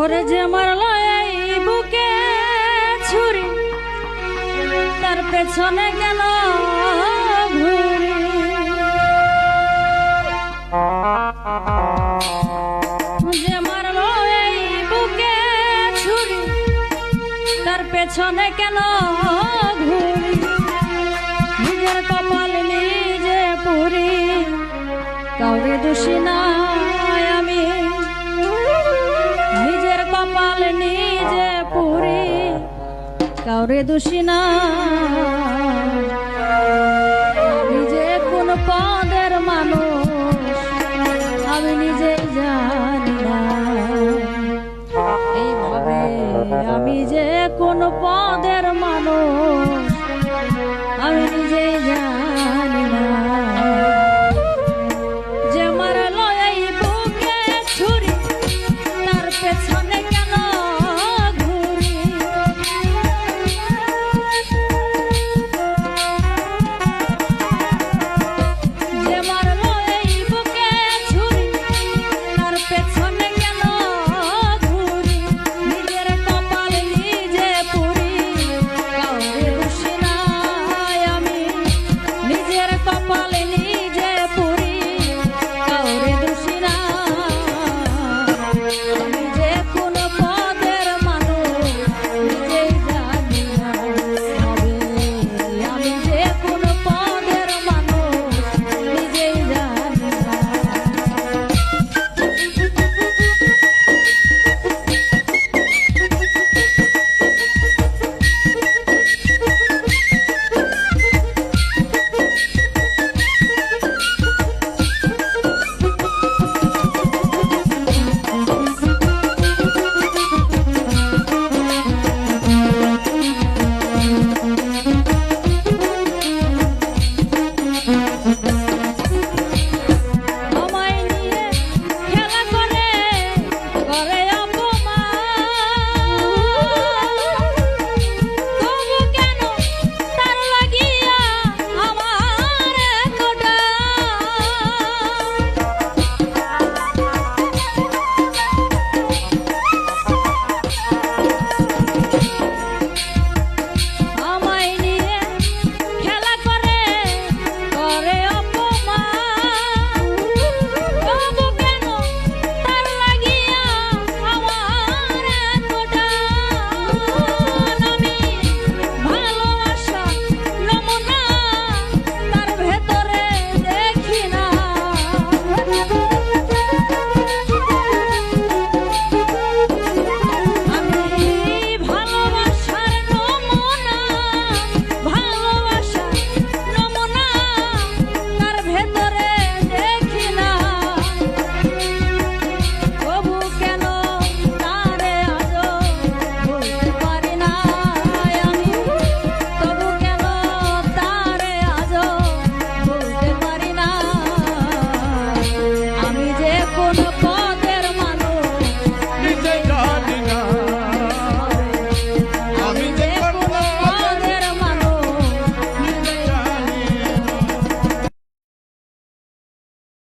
ওরে যে মারল এই বুকে ছুরি, তার পেছনে কেন ঘুরি। যে মারল এই বুকে ছুরি, তার পেছনে কেন ঘুরি। নিজের কপাল নিজে পুরি, কাউরে দোষী নাই কাউরে দোষী না। আমি যে কোন পদের মানুষ, আমি নিজে জানি না। এইভাবে আমি যে কোন পদের মানুষ, আমি নিজে জানি por la